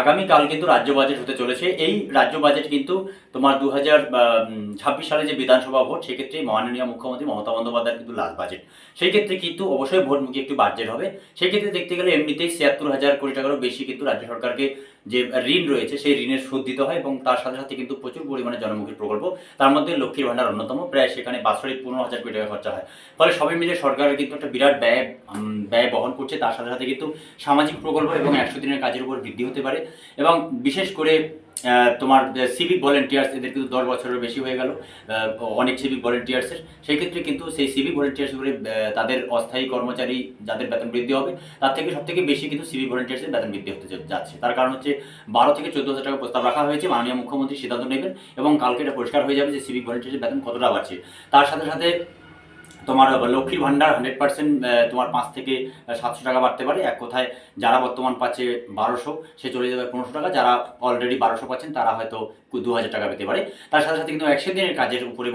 আগামীকাল কিন্তু রাজ্য বাজেট হতে চলেছে। এই রাজ্য বাজেট কিন্তু তোমার দু হাজার ছাব্বিশ সালে যে বিধানসভা ভোট, সেক্ষেত্রে মাননীয় মুখ্যমন্ত্রী মমতা বন্দ্যোপাধ্যায়ের কিন্তু লাস্ট বাজেট সেই ক্ষেত্রে কিন্তু অবশ্যই ভোটমুখী একটি বাজেট হবে। সেক্ষেত্রে দেখতে গেলে এমনিতেই ছিয়াত্তর হাজার কোটি টাকারও বেশি কিন্তু রাজ্য সরকারকে যে ঋণ রয়েছে, সেই ঋণের সুদ দিতে হয় এবং তার সাথে সাথে কিন্তু প্রচুর পরিমাণে জনমুখী প্রকল্প। তার মধ্যে লক্ষ্মীর ভাণ্ডার অন্যতম, প্রায় সেখানে বাৎসরিক পনেরো হাজার কোটি টাকা খরচা হয়। ফলে সবাই মিলে সরকারের কিন্তু একটা বিরাট ব্যয় ব্যয় বহন করছে। তার সাথে সাথে কিন্তু সামাজিক প্রকল্প এবং একশো দিনের কাজের উপর বৃদ্ধি হতে পারে। এবং বিশেষ করে তোমার সিভিক ভলেন্টিয়ার্স এদের কিন্তু দশ বছরের বেশি হয়ে গেল। অনেক সিভিক ভলেন্টিয়ার্সের সেই ক্ষেত্রে কিন্তু সেই সিভিক ভলেন্টিয়ার্সগুলি তাদের অস্থায়ী কর্মচারী যাদের বেতন বৃদ্ধি হবে, তার থেকে সব থেকে বেশি কিন্তু সিভিক ভলেন্টিয়ার্সের বেতন বৃদ্ধি হতে যাচ্ছে। তার কারণ হচ্ছে, বারো থেকে চোদ্দ হাজার টাকা প্রস্তাব রাখা হয়েছে, মাননীয় মুখ্যমন্ত্রী সিদ্ধান্ত নেবেন এবং কালকে এটা পরিষ্কার হয়ে যাবে যে সিভিক ভলেন্টিয়ার্সের বেতন কতটা বাড়ছে। তার সাথে সাথে তোমার লক্ষ্মীর ভাণ্ডার হান্ড্রেড পার্সেন্ট তোমার পাঁচ থেকে সাতশো টাকা বাড়তে পারে। এক কথায় যারা বর্তমান পাচ্ছে বারোশো, সে চলে যাবে পনেরোশো টাকা। যারা অলরেডি বারোশো পাচ্ছেন, তারা হয়তো দু হাজার টাকা পেতে পারে। তার সাথে সাথে কিন্তু একশো দিনের কাজের উপরে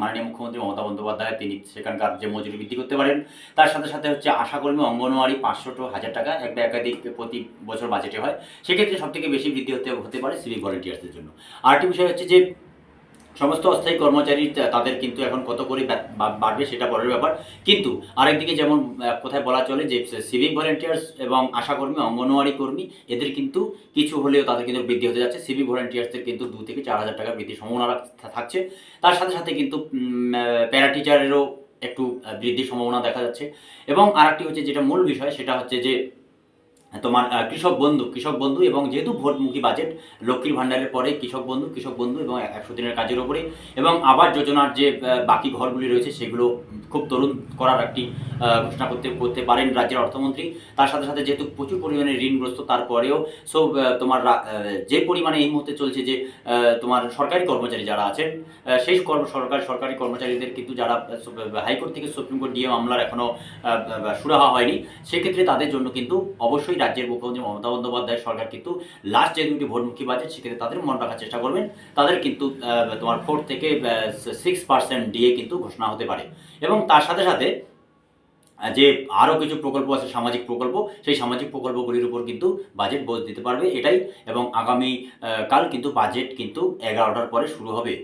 মাননীয় মুখ্যমন্ত্রী মমতা বন্দ্যোপাধ্যায়, তিনি সেখানকার যে মজুরি বৃদ্ধি করতে পারেন। তার সাথে সাথে হচ্ছে আশাকর্মী অঙ্গনওয়াড়ি পাঁচশো টু হাজার টাকা একটা একাধিক প্রতি বছর বাজেটে হয়। সেক্ষেত্রে সব থেকে বেশি বৃদ্ধি হতে হতে পারে সিভিক ভলেন্টিয়ার্সদের জন্য। আরেকটি বিষয় হচ্ছে যে সমস্ত অস্থায়ী কর্মচারী তাদের কিন্তু এখন কত করে বাড়বে সেটা পরের ব্যাপার। কিন্তু আরেকদিকে যেমন কোথায় বলা চলে যে সিভিক ভলেন্টিয়ার্স এবং আশাকর্মী, অঙ্গনওয়াড়ি কর্মী, এদের কিন্তু কিছু হলেও তাদের কিন্তু বৃদ্ধি হতে যাচ্ছে। সিভিক ভলেন্টিয়ার্সদের কিন্তু দু থেকে চার হাজার টাকা বৃদ্ধির সম্ভাবনা থাকছে। তার সাথে সাথে কিন্তু প্যারা টিচারেরও একটু বৃদ্ধির সম্ভাবনা দেখা যাচ্ছে। এবং আরেকটি হচ্ছে যেটা মূল বিষয়, সেটা হচ্ছে যে তোমার কৃষক বন্ধু কৃষক বন্ধু এবং যেহেতু ভোটমুখী বাজেট লক্ষ্মীর ভাণ্ডারের পরে কৃষক বন্ধু কৃষক বন্ধু এবং একশো দিনের কাজের ওপরে এবং আবাস যোজনার যে বাকি ঘরগুলি রয়েছে সেগুলো খুব তরুণ করার একটি ঘোষণা করতে করতে পারেন রাজ্যের অর্থমন্ত্রী। তার সাথে সাথে যেহেতু প্রচুর পরিমাণে ঋণগ্রস্ত, তারপরেও সো তোমার যে পরিমাণে এই মুহূর্তে চলছে যে তোমার সরকারি কর্মচারী যারা আছেন সেই কর্ম, সরকার, সরকারি কর্মচারীদের কিন্তু যারা হাইকোর্ট থেকে সুপ্রিম কোর্ট ডিএ মামলার এখনও সুরাহা হয়নি, সেক্ষেত্রে তাদের জন্য কিন্তু অবশ্যই রাজ্যের মুখ্যমন্ত্রী মমতা বন্দ্যোপাধ্যায় সরকার কিন্তু লাস্ট যে দুটি ভোটমুখী বাজেট, সেক্ষেত্রে তাদের মন রাখার চেষ্টা করবেন। তাদের কিন্তু তোমার ফোর থেকে সিক্স পার্সেন্ট ডিএ কিন্তু ঘোষণা হতে পারে। এবং তার সাথে সাথে যে আরও কিছু প্রকল্প আছে, সামাজিক প্রকল্প, সেই সামাজিক প্রকল্পগুলির উপর কিন্তু বাজেট বোঝ দিতে পারবে এটাই। এবং আগামী কাল কিন্তু বাজেট কিন্তু এগারোটার পরে শুরু হবে।